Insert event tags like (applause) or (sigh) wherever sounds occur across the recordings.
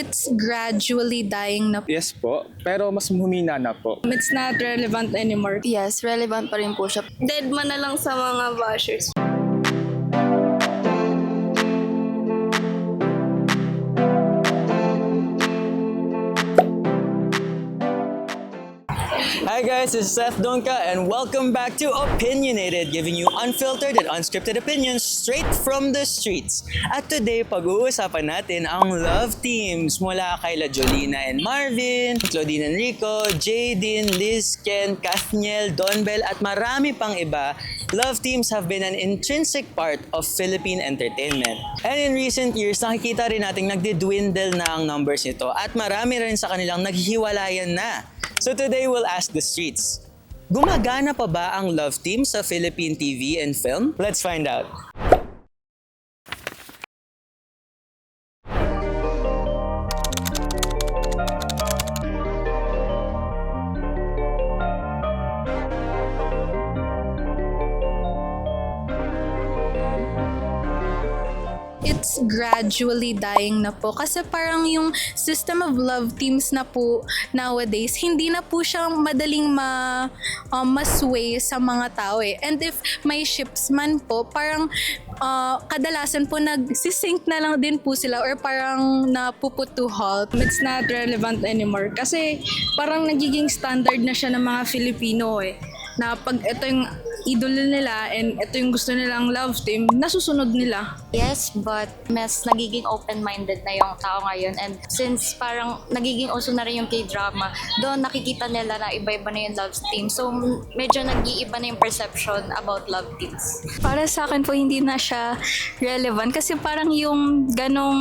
It's gradually dying na. Yes po, pero mas humina na po. It's not relevant anymore. Yes, relevant pa rin po siya. Dead man na lang sa mga bashers. Hi guys, is Seth Donka and welcome back to Opinionated, giving you unfiltered and unscripted opinions straight from the streets. At today, pag-uusapan natin ang love teams mula kay La Jolina and Marvin, Claudine and Rico, Jadine, Liz, Ken, Kathniel, Donbel at marami pang iba. Love teams have been an intrinsic part of Philippine entertainment. And in recent years, nakikita rin natin nagdi-dwindle na ang numbers nito at marami rin sa kanilang naghiwalayan na. So today we'll ask the streets. Gumagana pa ba ang love team sa Philippine TV and film? Let's find out. It's gradually dying na po. Kasi parang yung system of love teams na po nowadays, hindi na po siya madaling ma, um, masway sa mga tao eh. And if may ships man po, parang uh, kadalasan po nagsisync na lang din po sila or parang napuput to halt. It's not relevant anymore. Kasi parang nagiging standard na siya ng mga Filipino eh. Na pag ito yung idolo nila and ito yung gusto nilang love team, nasusunod nila. Yes, but mas nagiging open-minded na yung tao ngayon. And since parang nagiging uso na rin yung K-drama, doon nakikita nila na iba-iba na yung love team. So medyo nag-iiba na yung perception about love teams. Para sa akin po, hindi na siya relevant kasi parang yung ganong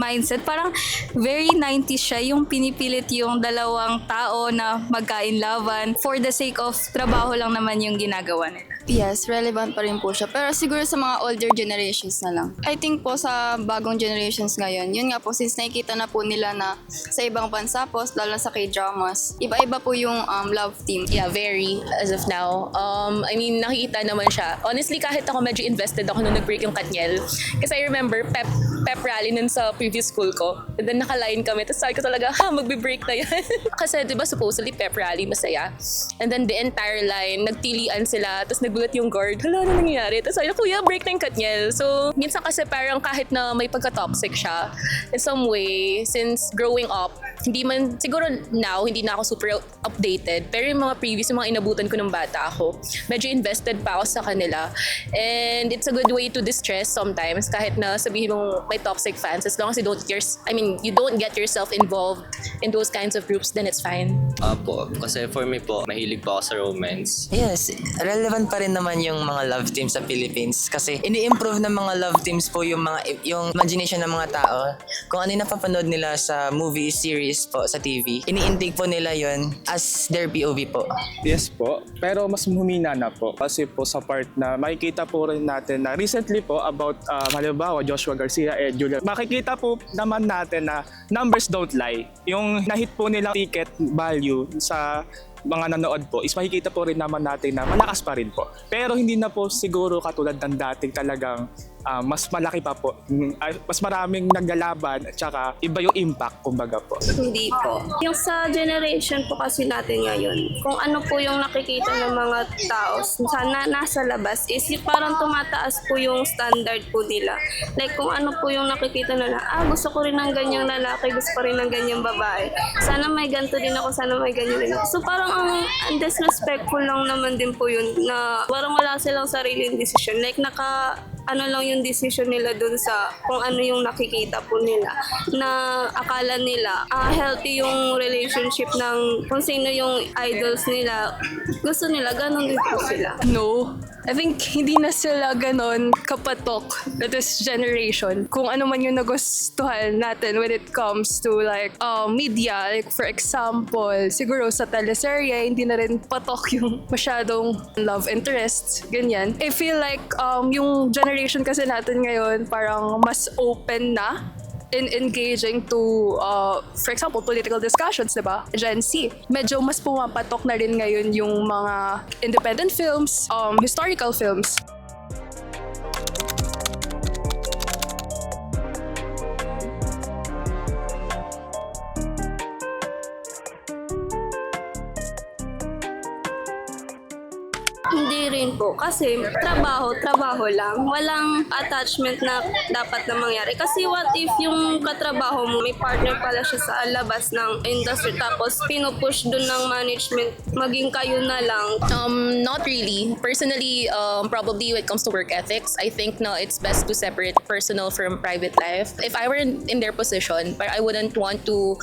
mindset, parang very 90s siya, yung pinipilit yung dalawang tao na magkainlaban for the sake of trabaho lang naman yung ginagawa nila. Yes, relevant pa rin po siya. Pero siguro sa mga older generations na lang. I think po sa bagong generations ngayon, yun nga po, since nakikita na po nila na sa ibang bansa po, lalo sa K-dramas, iba-iba po yung um, love team. Yeah, very as of now. Um, I mean, nakikita naman siya. Honestly, kahit ako medyo invested ako nung nag-break yung Katniel. Kasi I remember pep, pep rally nun sa previous school ko. And then naka-line kami. Tapos sabi ko talaga, ha, magbe-break na yan. (laughs) Kasi di ba supposedly pep rally, masaya. And then the entire line, nagtilian sila. Tapos nagulat yung guard. Hala, ano nangyayari? Tapos ko, kuya, break na yung Katniel. So, minsan kasi parang kahit na may pagka-toxic siya, in some way, since growing up, hindi man, siguro now, hindi na ako super updated. Pero yung mga previous, yung mga inabutan ko ng bata ako, medyo invested pa ako sa kanila. And it's a good way to distress sometimes, kahit na sabihin mong may toxic fans, as long as you don't, your, I mean, you don't get yourself involved in those kinds of groups, then it's fine. Apo, kasi for me po, mahilig po ako sa romance. Yes, relevant pa rin naman yung mga love teams sa Philippines kasi ini-improve ng mga love teams po yung mga yung imagination ng mga tao. Kung ano yung napapanood nila sa movie series po sa TV, ini-intake po nila yon as their POV po. Yes po, pero mas humina na po. Kasi po sa part na makikita po rin natin na recently po about uh, halimbawa Joshua Garcia and Julia. Makikita po naman natin na numbers don't lie. Yung nahit po nilang ticket value sa mga nanood po is makikita po rin naman natin na malakas pa rin po. Pero hindi na po siguro katulad ng dating talagang ah, mas malaki pa po. Ah, mas maraming naglalaban at saka iba yung impact kumbaga po. Hindi po. Yung sa generation po kasi natin ngayon, kung ano po yung nakikita ng mga tao sana nasa labas is parang tumataas po yung standard po nila. Like kung ano po yung nakikita nila, ah gusto ko rin ng ganyang lalaki, gusto ko rin ng ganyang babae. Sana may ganito din ako, sana may ganyan din ako. So parang ang, ang disrespectful lang naman din po yun na parang wala silang sariling decision. Like naka ano lang yung decision nila dun sa kung ano yung nakikita po nila na akala nila ah, healthy yung relationship ng kung sino yung idols nila gusto nila ganun din po sila No. I think (laughs) hindi na sila ganon kapatok na this generation. Kung ano man yung nagustuhan natin when it comes to like uh, media. Like for example, siguro sa teleserye, hindi na rin patok (laughs) yung masyadong love interests. Ganyan. I feel like um, yung generation kasi natin ngayon parang mas open na in engaging to, uh, for example, political discussions, di ba? Gen Z. Medyo mas pumapatok na rin ngayon yung mga independent films, um, historical films. Rin po kasi trabaho, trabaho lang. Walang attachment na dapat na mangyari. Kasi what if yung katrabaho mo, may partner pala siya sa labas ng industry tapos pinupush dun ng management, maging kayo na lang. Um, not really. Personally, um, probably when it comes to work ethics, I think no, it's best to separate personal from private life. If I were in their position, but I wouldn't want to,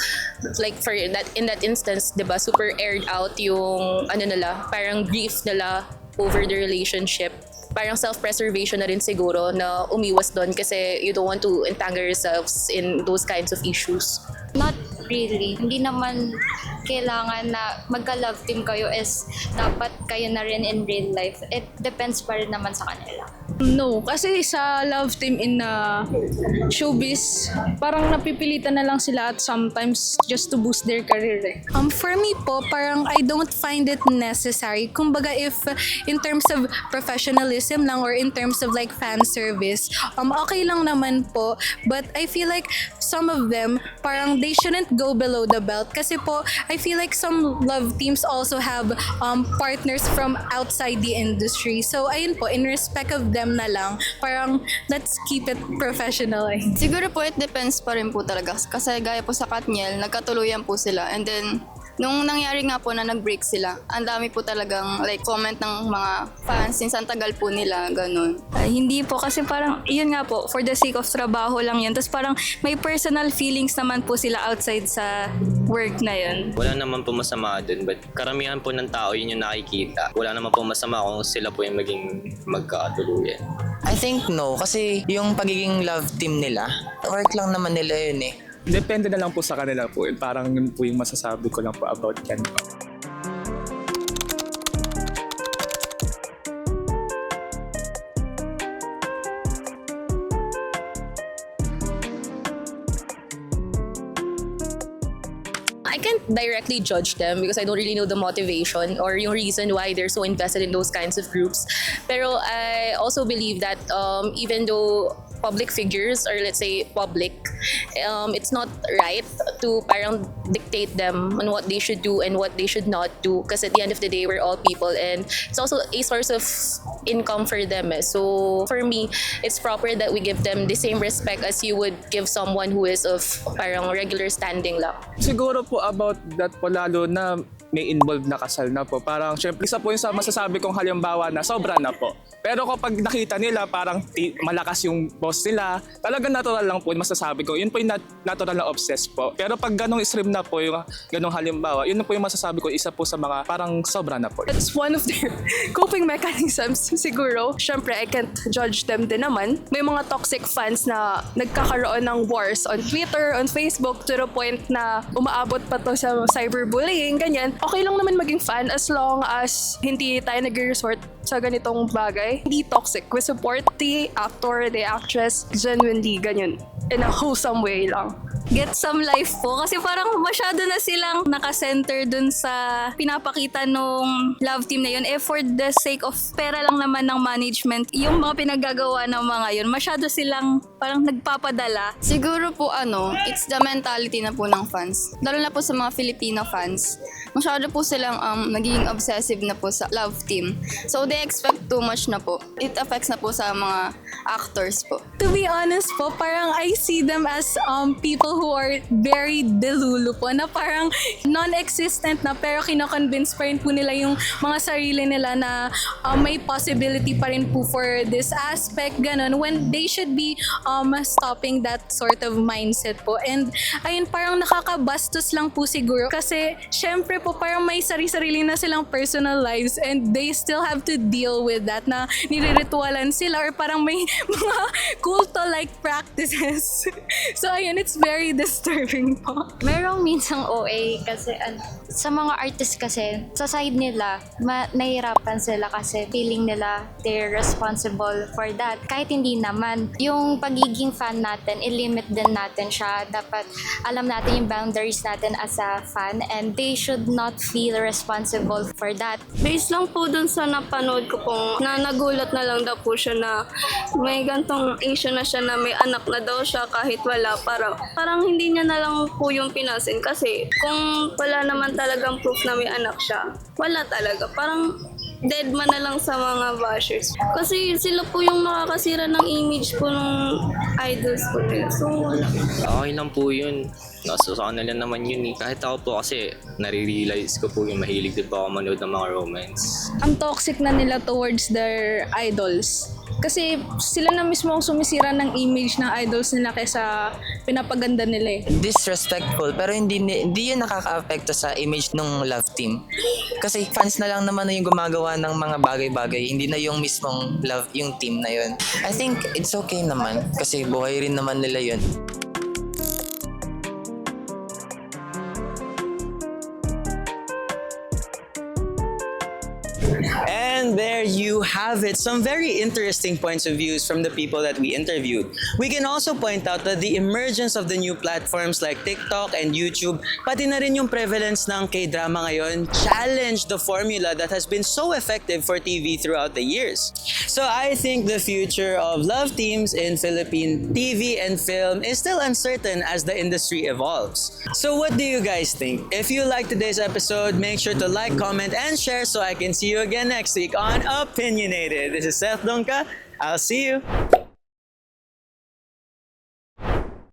like for that in that instance, 'di ba, super aired out yung ano nila, parang grief nila over the relationship. Parang self-preservation na rin siguro na umiwas doon kasi you don't want to entangle yourselves in those kinds of issues. Not really. Hindi naman kailangan na magka-love team kayo is dapat kayo na rin in real life. It depends pa rin naman sa kanila. No, kasi sa love team in uh, showbiz, parang napipilitan na lang sila at sometimes just to boost their career eh. Um, for me po, parang I don't find it necessary. Kumbaga, if in terms of professionalism lang or in terms of like fan service, um, okay lang naman po. But I feel like some of them, parang they shouldn't go below the belt. Kasi po, I feel like some love teams also have um, partners from outside the industry. So, ayun po, in respect of them na lang, parang let's keep it professional. Siguro po it depends pa rin po talaga. Kasi gaya po sa Katniel, nagkatuluyan po sila. And then, nung nangyari nga po na nag-break sila, ang dami po talagang like comment ng mga fans since ang tagal po nila, ganun. Ay, hindi po kasi parang, yun nga po, for the sake of trabaho lang yun. Tapos parang may personal feelings naman po sila outside sa work na yun. Wala naman po masama dun, but karamihan po ng tao yun yung nakikita. Wala naman po masama kung sila po yung maging magkatuluyan. I think no, kasi yung pagiging love team nila, work lang naman nila yun eh. Depende na lang po sa kanila po. Parang yun po yung masasabi ko lang po about yan. I can't directly judge them because I don't really know the motivation or yung reason why they're so invested in those kinds of groups. Pero I also believe that um, even though public figures or let's say public, um, it's not right to parang dictate them on what they should do and what they should not do because at the end of the day, we're all people and it's also a source of income for them. eh. So for me, it's proper that we give them the same respect as you would give someone who is of parang regular standing lang. Siguro po about that po lalo na may involved na kasal na po. Parang syempre isa po yung sa masasabi kong halimbawa na sobra na po. Pero kapag nakita nila parang ti- malakas yung boss nila, talagang natural lang po masasabi ko. Yun po yung nat- natural na obsessed po. Pero pag ganong stream na po yung ganong halimbawa, yun po yung masasabi ko isa po sa mga parang sobra na po. That's one of their (laughs) coping mechanisms siguro. Siyempre, I can't judge them din naman. May mga toxic fans na nagkakaroon ng wars on Twitter, on Facebook, to the point na umaabot pa to sa cyberbullying, ganyan. Okay lang naman maging fan as long as hindi tayo nag-resort sa ganitong bagay. Hindi toxic. We support the actor, the actress, genuinely, ganyan. In a wholesome way lang. Get some life po. Kasi parang masyado na silang nakasenter dun sa pinapakita nung love team na yun. Eh for the sake of pera lang naman ng management, yung mga pinagagawa ng mga yun, masyado silang parang nagpapadala. Siguro po ano, it's the mentality na po ng fans. Lalo na po sa mga Filipino fans. Masyado po silang um, naging obsessive na po sa love team. So they expect too much na po. It affects na po sa mga actors po. To be honest po, parang I see them as um, people who are very delulu po, na parang non-existent na pero kinoconvince pa rin po nila yung mga sarili nila na um, may possibility pa rin po for this aspect, ganun, when they should be um, stopping that sort of mindset po. And ayun, parang nakakabastos lang po siguro kasi syempre po parang may sari-sarili na silang personal lives and they still have to deal with that na nireritualan sila or parang may (laughs) mga culto-like practices. (laughs) so ayun, it's very disturbing po. Merong minsang OA kasi ano, sa mga artist kasi, sa side nila, ma- nahihirapan sila kasi feeling nila they're responsible for that. Kahit hindi naman, yung pagiging fan natin, ilimit din natin siya. Dapat alam natin yung boundaries natin as a fan and they should not feel responsible for that. Based lang po dun sa napanood ko pong na nagulat na lang daw po siya na may gantong issue na siya na may anak na daw siya kahit wala. Parang, parang hindi niya na lang po yung pinasin kasi kung wala naman talagang proof na may anak siya, wala talaga. Parang dead man na lang sa mga bashers. Kasi sila po yung makakasira ng image po ng idols po nila. So, wala. Okay lang po yun. Nasa sa kanila naman yun eh. Kahit ako po kasi nare-realize ko po yung mahilig din po ako manood ng mga romance. ang toxic na nila towards their idols. Kasi sila na mismo ang sumisira ng image ng idols nila kaysa pinapaganda nila eh. Disrespectful, pero hindi, hindi yun nakaka-apekto sa image ng love team. Kasi fans na lang naman na yung gumagawa ng mga bagay-bagay, hindi na yung mismong love, yung team na yun. I think it's okay naman, kasi buhay rin naman nila yun. And there you have it. Some very interesting points of views from the people that we interviewed. We can also point out that the emergence of the new platforms like TikTok and YouTube, pati na rin yung prevalence ng K-drama ngayon, challenge the formula that has been so effective for TV throughout the years. So I think the future of love teams in Philippine TV and film is still uncertain as the industry evolves. So what do you guys think? If you like today's episode, make sure to like, comment, and share so I can see you again next week on Opinionated. This is Seth Donka. I'll see you.